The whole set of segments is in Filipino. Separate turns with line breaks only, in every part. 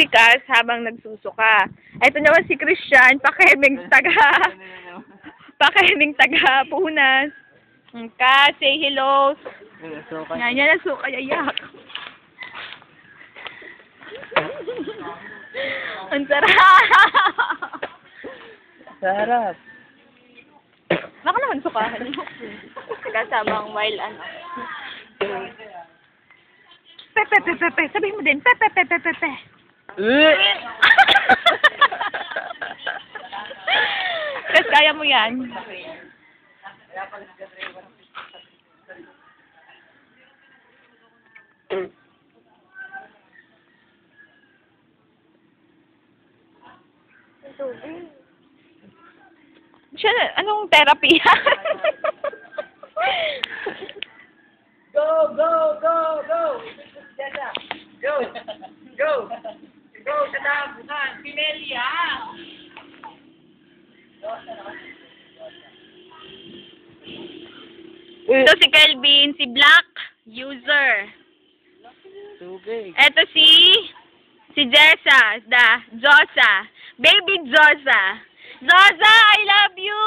si Cass habang nagsusuka. Ito naman si Christian, pakeming taga, pakeming taga punas. Cass, say hello. Yan, yan ang suka, yayak. Ang sarap!
Sarap.
Baka naman sukahan mo. Kasama ang wild ano. Pepe, pepe, pepe. Sabihin mo din, pepe, pepe, pepe. Tapos kaya mo yan. Siya, anong therapy?
Go, go, go, go! Jessa! Go! Go! Sa tabunan! Pimelia!
Ito si Kelvin, si Black user. Ito si si Jessa, the Josa. Baby Josa. Josa, I love you!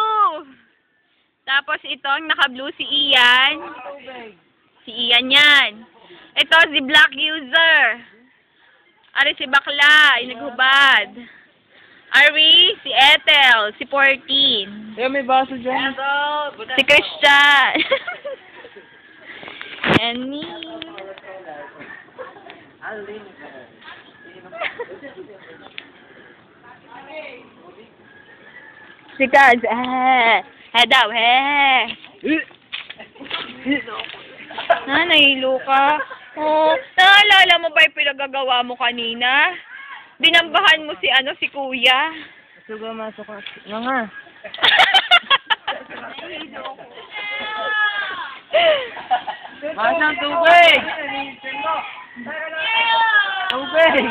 Tapos ito, ang naka-blue si Ian. Si Ian yan. Ito si Black user. Ari si Bakla, yung naghubad. Ari, si Ethel, si 14.
Eh, may baso dyan.
Si Christian. And me. Si Kaz, eh. Eh daw, eh. Na, nahilo ka. Oh, naalala mo ba yung pinagagawa mo kanina? Dinambahan mo si ano, si kuya.
Suga masok ka. Nga. Masang tubig! Tubig!